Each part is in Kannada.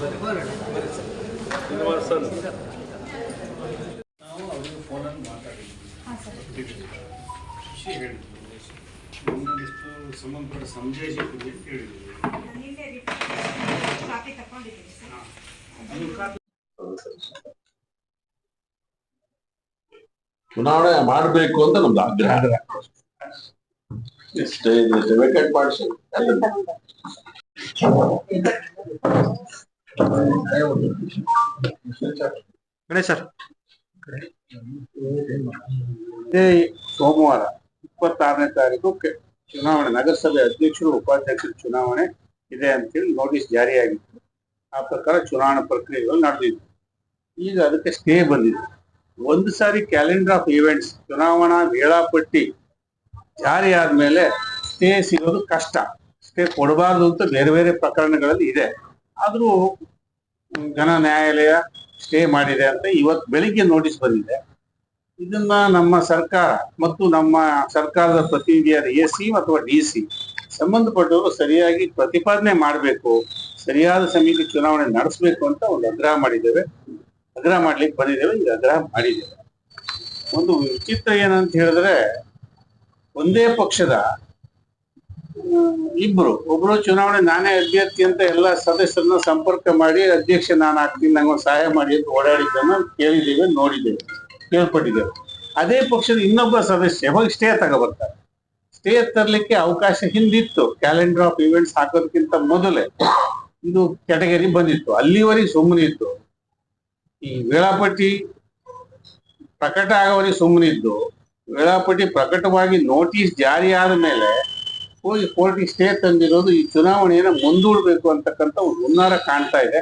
ಸರ್ ನಾವು ಅವ್ರಿಗೆ ಹೇಳಿದ್ವಿ ಹೇಳಿದ್ವಿ ಚುನಾವಣೆ ಮಾಡಬೇಕು ಅಂತ ನಮ್ದು ಆಗ್ರಹ. ವೆಕೆಟ್ ಮಾಡಿಸಿ. ಗಣೇಶ್ ಸರ್. ಸೋಮವಾರ ಇಪ್ಪತ್ತಾರನೇ ತಾರೀಕು ಚುನಾವಣೆ, ನಗರಸಭೆ ಅಧ್ಯಕ್ಷರು, ಉಪಾಧ್ಯಕ್ಷರ ಚುನಾವಣೆ ಇದೆ ಅಂತೇಳಿ ನೋಟಿಸ್ ಜಾರಿಯಾಗಿತ್ತು. ಆ ಪ್ರಕಾರ ಚುನಾವಣಾ ಪ್ರಕ್ರಿಯೆಗಳು ನಡೆದಿದ್ವು ಈಗ ಅದಕ್ಕೆ ಸ್ಟೇ ಬಂದಿದೆ. ಒಂದು ಸಾರಿ ಕ್ಯಾಲೆಂಡರ್ ಆಫ್ ಈವೆಂಟ್ಸ್, ಚುನಾವಣಾ ವೇಳಾಪಟ್ಟಿ ಜಾರಿ ಆದ್ಮೇಲೆ ಸ್ಟೇ ಸಿಗೋದು ಕಷ್ಟ. ಸ್ಟೇ ಕೊಡಬಾರ್ದು ಅಂತ ಬೇರೆ ಬೇರೆ ಪ್ರಕರಣಗಳಲ್ಲಿ ಇದೆ. ಆದ್ರೂ ಘನ ನ್ಯಾಯಾಲಯ ಸ್ಟೇ ಮಾಡಿದೆ ಅಂತ ಇವತ್ತು ಬೆಳಿಗ್ಗೆ ನೋಟಿಸ್ ಬಂದಿದೆ. ಇದನ್ನ ನಮ್ಮ ಸರ್ಕಾರ ಮತ್ತು ನಮ್ಮ ಸರ್ಕಾರದ ಪ್ರತಿನಿಧಿಯಾದ ಎ ಸಿ ಅಥವಾ ಡಿ ಸಿ ಸಂಬಂಧಪಟ್ಟವರು ಸರಿಯಾಗಿ ಪ್ರತಿಪಾದನೆ ಮಾಡಬೇಕು, ಸರಿಯಾದ ಸಮಯಕ್ಕೆ ಚುನಾವಣೆ ನಡೆಸಬೇಕು ಅಂತ ಒಂದು ಆಗ್ರಹ ಮಾಡಿದ್ದೇವೆ. ಆಗ್ರಹ ಮಾಡ್ಲಿಕ್ಕೆ ಬಂದಿದ್ದೇವೆ, ಈಗ ಆಗ್ರಹ ಮಾಡಿದ್ದೇವೆ. ಒಂದು ವಿಚಿತ್ರ ಏನಂತ ಹೇಳಿದ್ರೆ, ಒಂದೇ ಪಕ್ಷದ ಇಬ್ರು. ಒಬ್ರು ಚುನಾವಣೆ ನಾನೇ ಅಭ್ಯರ್ಥಿ ಅಂತ ಎಲ್ಲ ಸದಸ್ಯರನ್ನ ಸಂಪರ್ಕ ಮಾಡಿ, ಅಧ್ಯಕ್ಷ, ನಾನು ಆಗ್ತೀನಿ, ನಂಗೊಂದು ಸಹಾಯ ಮಾಡಿ ಅಂತ ಓಡಾಡಿದ್ದನ್ನು ಕೇಳಿದ್ದೇವೆ, ನೋಡಿದ್ದೇವೆ, ಕೇಳ್ಪಟ್ಟಿದ್ದೇವೆ. ಅದೇ ಪಕ್ಷದ ಇನ್ನೊಬ್ಬ ಸದಸ್ಯ ಹೋಗಿ ಸ್ಟೇ ತಗೋಬರ್ತಾರೆ ಸ್ಟೇ ತರಲಿಕ್ಕೆ ಅವಕಾಶ ಹಿಂದಿತ್ತು. ಕ್ಯಾಲೆಂಡರ್ ಆಫ್ ಇವೆಂಟ್ಸ್ ಹಾಕೋದಕ್ಕಿಂತ ಮೊದಲೇ ಇದು ಕೆಟಗರಿ ಬಂದಿತ್ತು. ಅಲ್ಲಿವರೆಗೆ ಸುಮ್ಮನೆ ಇತ್ತು. ಈ ವೇಳಾಪಟ್ಟಿ ಪ್ರಕಟ ಆಗೋವರೆಗೆ ಸುಮ್ಮನಿದ್ದು ವೇಳಾಪಟ್ಟಿ ಪ್ರಕಟವಾಗಿ ನೋಟಿಸ್ ಜಾರಿ ಆದ ಮೇಲೆ ಹೋಗಿ ಕೋರ್ಟಿಗೆ ಸ್ಟೇ ತಂದಿರೋದು ಈ ಚುನಾವಣೆಯನ್ನ ಮುಂದೂಡಬೇಕು ಅಂತಕ್ಕಂಥ ಒಂದು ಹುನ್ನಾರ ಕಾಣ್ತಾ ಇದೆ.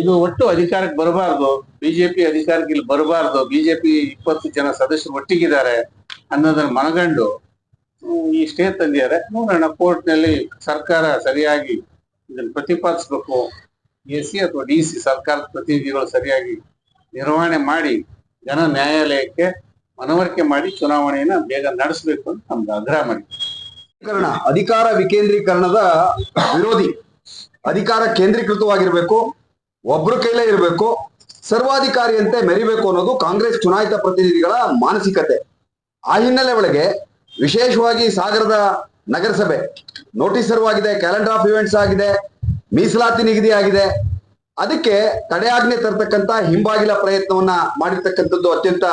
ಇದು ಒಟ್ಟು ಅಧಿಕಾರಕ್ಕೆ ಬರಬಾರ್ದು. ಬಿಜೆಪಿ ಅಧಿಕಾರಕ್ಕೆ ಇಲ್ಲಿ ಬರಬಾರ್ದು. ಬಿಜೆಪಿ ಇಪ್ಪತ್ತು ಜನ ಸದಸ್ಯರು ಒಟ್ಟಿಗಿದ್ದಾರೆ ಅನ್ನೋದನ್ನ ಮನಗಂಡು ಈ ಸ್ಟೇ ತಂದಿದ್ದಾರೆ. ನೋಡೋಣ, ಕೋರ್ಟ್ನಲ್ಲಿ ಸರ್ಕಾರ ಸರಿಯಾಗಿ ಇದನ್ನು ಪ್ರತಿಪಾದಿಸಬೇಕು. ಎ ಸಿ ಅಥವಾ ಡಿ ಸಿ ಸರ್ಕಾರದ ಪ್ರತಿನಿಧಿಗಳು ಸರಿಯಾಗಿ ನಿರ್ವಹಣೆ ಮಾಡಿ ಜನ ನ್ಯಾಯಾಲಯಕ್ಕೆ ಮನವರಿಕೆ ಮಾಡಿ ಚುನಾವಣೆಯನ್ನ ಬೇಗ ನಡೆಸಬೇಕು ಅಂತ ನಮ್ದು ಆಗ್ರಹ ಮಾಡಿ. ಅಧಿಕಾರ ವಿಕೇಂದ್ರೀಕರಣದ ವಿರೋಧಿ. ಅಧಿಕಾರ ಕೇಂದ್ರೀಕೃತವಾಗಿರ್ಬೇಕು, ಒಬ್ರ ಕೈಲೇ ಇರಬೇಕು ಸರ್ವಾಧಿಕಾರಿಯಂತೆ ಮೆರಿಬೇಕು ಅನ್ನೋದು ಕಾಂಗ್ರೆಸ್ ಚುನಾಯಿತ ಪ್ರತಿನಿಧಿಗಳ ಮಾನಸಿಕತೆ. ಆ ಹಿನ್ನೆಲೆ ಒಳಗೆ ವಿಶೇಷವಾಗಿ ಸಾಗರದ ನಗರಸಭೆ, ನೋಟಿಸ್ ಸರ್ವಾಗಿದೆ ಕ್ಯಾಲೆಂಡರ್ ಆಫ್ ಇವೆಂಟ್ಸ್ ಆಗಿದೆ, ಮೀಸಲಾತಿ ನಿಗದಿ ಆಗಿದೆ. ಅದಕ್ಕೆ ತಡೆಯಾಜ್ಞೆ ತರತಕ್ಕಂತ ಹಿಂಬಾಗಿಲ ಪ್ರಯತ್ನವನ್ನ ಮಾಡಿರ್ತಕ್ಕಂಥದ್ದು ಅತ್ಯಂತ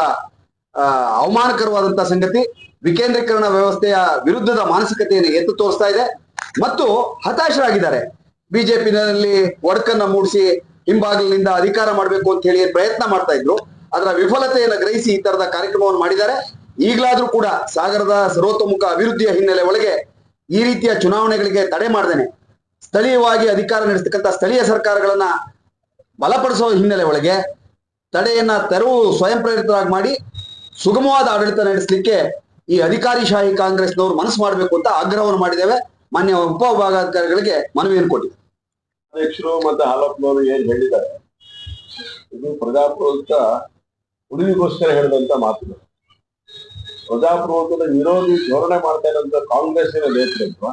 ಆ, ಅವಮಾನಕರವಾದಂತ ಸಂಗತಿ ವಿಕೇಂದ್ರೀಕರಣ ವ್ಯವಸ್ಥೆಯ ವಿರುದ್ಧದ ಮಾನಸಿಕತೆಯನ್ನು ಎತ್ತು ತೋರಿಸ್ತಾ ಇದೆ. ಮತ್ತು ಹತಾಶರಾಗಿದ್ದಾರೆ. ಬಿಜೆಪಿನಲ್ಲಿ ಒಡಕನ್ನ ಮೂಡಿಸಿ ಹಿಂಬಾಗಿಲಿನಿಂದ ಅಧಿಕಾರ ಮಾಡಬೇಕು ಅಂತ ಹೇಳಿ ಪ್ರಯತ್ನ ಮಾಡ್ತಾ ಇದ್ರು. ಅದರ ವಿಫಲತೆಯನ್ನು ಗ್ರಹಿಸಿ ಈ ತರದ ಕಾರ್ಯಕ್ರಮವನ್ನು ಮಾಡಿದ್ದಾರೆ. ಈಗಲಾದ್ರೂ ಕೂಡ ಸಾಗರದ ಸರ್ವತೋಮುಖ ಅಭಿವೃದ್ಧಿಯ ಹಿನ್ನೆಲೆ ಒಳಗೆ ಈ ರೀತಿಯ ಚುನಾವಣೆಗಳಿಗೆ ತಡೆ ಮಾಡ್ದೇನೆ. ಸ್ಥಳೀಯವಾಗಿ ಅಧಿಕಾರ ನಡೆಸ್ತಕ್ಕಂಥ ಸ್ಥಳೀಯ ಸರ್ಕಾರಗಳನ್ನ ಬಲಪಡಿಸುವ ಹಿನ್ನೆಲೆ ಒಳಗೆ ತಡೆಯನ್ನ ತೆರವು ಸ್ವಯಂ ಪ್ರೇರಿತರಾಗಿ ಮಾಡಿ ಸುಗಮವಾದ ಆಡಳಿತ ನಡೆಸಲಿಕ್ಕೆ ಈ ಅಧಿಕಾರಿಶಾಹಿ ಕಾಂಗ್ರೆಸ್ನವರು ಮನಸ್ಸು ಮಾಡಬೇಕು ಅಂತ ಆಗ್ರಹವನ್ನು ಮಾಡಿದ್ದೇವೆ. ಮಾನ್ಯ ಉಪವಿಭಾಗಾಧಿಕಾರಿಗಳಿಗೆ ಮನವಿಯನ್ನು ಕೊಟ್ಟಿದೆ ಅಧ್ಯಕ್ಷರು ಮತ್ತೆ ಹಾಲಪ್ಪನವರು ಏನ್ ಹೇಳಿದ್ದಾರೆ? ಇದು ಪ್ರಜಾಪ್ರಭುತ್ವ ಉಳಿವಿಗೋಸ್ಕರ ಹೇಳಿದಂತ ಮಾತುಗಳು ಪ್ರಜಾಪ್ರಭುತ್ವದ ವಿರೋಧಿ ಧೋರಣೆ ಮಾಡ್ತಾ ಇರೋಂಥ ಕಾಂಗ್ರೆಸ್ಸಿನ ನೇತೃತ್ವ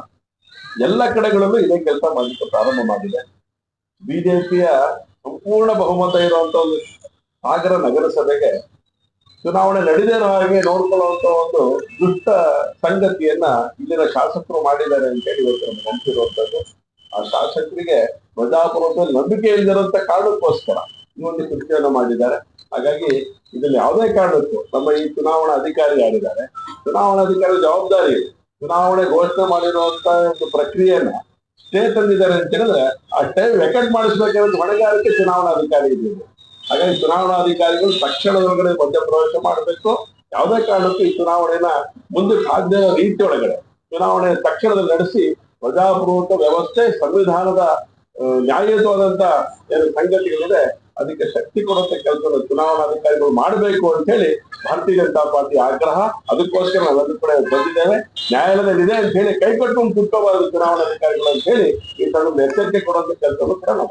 ಎಲ್ಲ ಕಡೆಗಳಲ್ಲೂ ಇದೇ ಕೆಲಸ ಮಾಡಲಿಕ್ಕೆ ಪ್ರಾರಂಭ ಮಾಡಿದೆ. ಬಿಜೆಪಿಯ ಸಂಪೂರ್ಣ ಬಹುಮತ ಇರುವಂತ ಒಂದು ಸಾಗರ ನಗರಸಭೆಗೆ ಚುನಾವಣೆ ನಡೆದೇ ಇರೋ ಹಾಗೆ ನೋಡ್ಕೊಳ್ಳುವಂತ ಒಂದು ದುಷ್ಟ ಸಂಗತಿಯನ್ನ ಇಲ್ಲಿನ ಶಾಸಕರು ಮಾಡಿದ್ದಾರೆ ಅಂತ ಹೇಳಿ ಇವತ್ತು ನೆನಪಿರುವಂತದ್ದು. ಆ ಶಾಸಕರಿಗೆ ಪ್ರಜಾಪ್ರಭುತ್ವ ನಂಬಿಕೆ ಇಲ್ಲದಿರುವಂತ ಕಾರಣಕ್ಕೋಸ್ಕರ ಈ ಒಂದು ಕೃತ್ಯವನ್ನು ಮಾಡಿದ್ದಾರೆ. ಹಾಗಾಗಿ ಇದರಲ್ಲಿ ಯಾವುದೇ ಕಾರಣಕ್ಕೂ ನಮ್ಮ ಈ ಚುನಾವಣಾ ಅಧಿಕಾರಿ ಆಗಿದ್ದಾರೆ ಚುನಾವಣಾ ಅಧಿಕಾರಿ ಜವಾಬ್ದಾರಿ ಚುನಾವಣೆ ಘೋಷಣೆ ಮಾಡಿರುವಂತ ಒಂದು ಪ್ರಕ್ರಿಯೆಯನ್ನ ಸ್ಟೇ ತಂದಿದ್ದಾರೆ ಅಂತ ಹೇಳಿದ್ರೆ ಆ ಟೈಮ್ ರೆಕಾರ್ಡ್ ಮಾಡಿಸ್ಬೇಕಾದ್ರೆ ಹೊಣೆಗಾರಿಕೆ ಚುನಾವಣಾಧಿಕಾರಿ ಇದೆ ಹಾಗಾಗಿ ಚುನಾವಣಾಧಿಕಾರಿಗಳು ತಕ್ಷಣದೊಳಗಡೆ ಮಧ್ಯಪ್ರವೇಶ ಮಾಡಬೇಕು. ಯಾವುದೇ ಕಾರಣಕ್ಕೂ ಈ ಚುನಾವಣೆನ ಮುಂದೆ ಸಾಧ್ಯ ರೀತಿಯೊಳಗಡೆ ಚುನಾವಣೆ ತಕ್ಷಣದಲ್ಲಿ ನಡೆಸಿ ಪ್ರಜಾಪ್ರಭುತ್ವ ವ್ಯವಸ್ಥೆ, ಸಂವಿಧಾನದ ನ್ಯಾಯಯುತವಾದಂತ ಏನು ಸಂಗತಿಗಳಿದೆ, ಅದಕ್ಕೆ ಶಕ್ತಿ ಕೊಡುವಂತ ಕೆಲಸದ ಚುನಾವಣಾಧಿಕಾರಿಗಳು ಮಾಡಬೇಕು ಅಂತ ಹೇಳಿ ಭಾರತೀಯ ಜನತಾ ಪಾರ್ಟಿ ಆಗ್ರಹ. ಅದಕ್ಕೋಸ್ಕರ ನಾವೆಲ್ಲರೂ ಕೂಡ ಬಂದಿದ್ದೇವೆ. ನ್ಯಾಯಾಲಯದಲ್ಲಿ ಇದೆ ಅಂತ ಹೇಳಿ ಕೈ ಕುಟ್ಟಬಾರದು ಚುನಾವಣಾಧಿಕಾರಿಗಳು ಅಂತ ಹೇಳಿ ಈ ತರದ ಎಚ್ಚರಿಕೆ ಕೊಡುವಂತ ಕೆಲಸವನ್ನು ಕೂಡ ನಾವು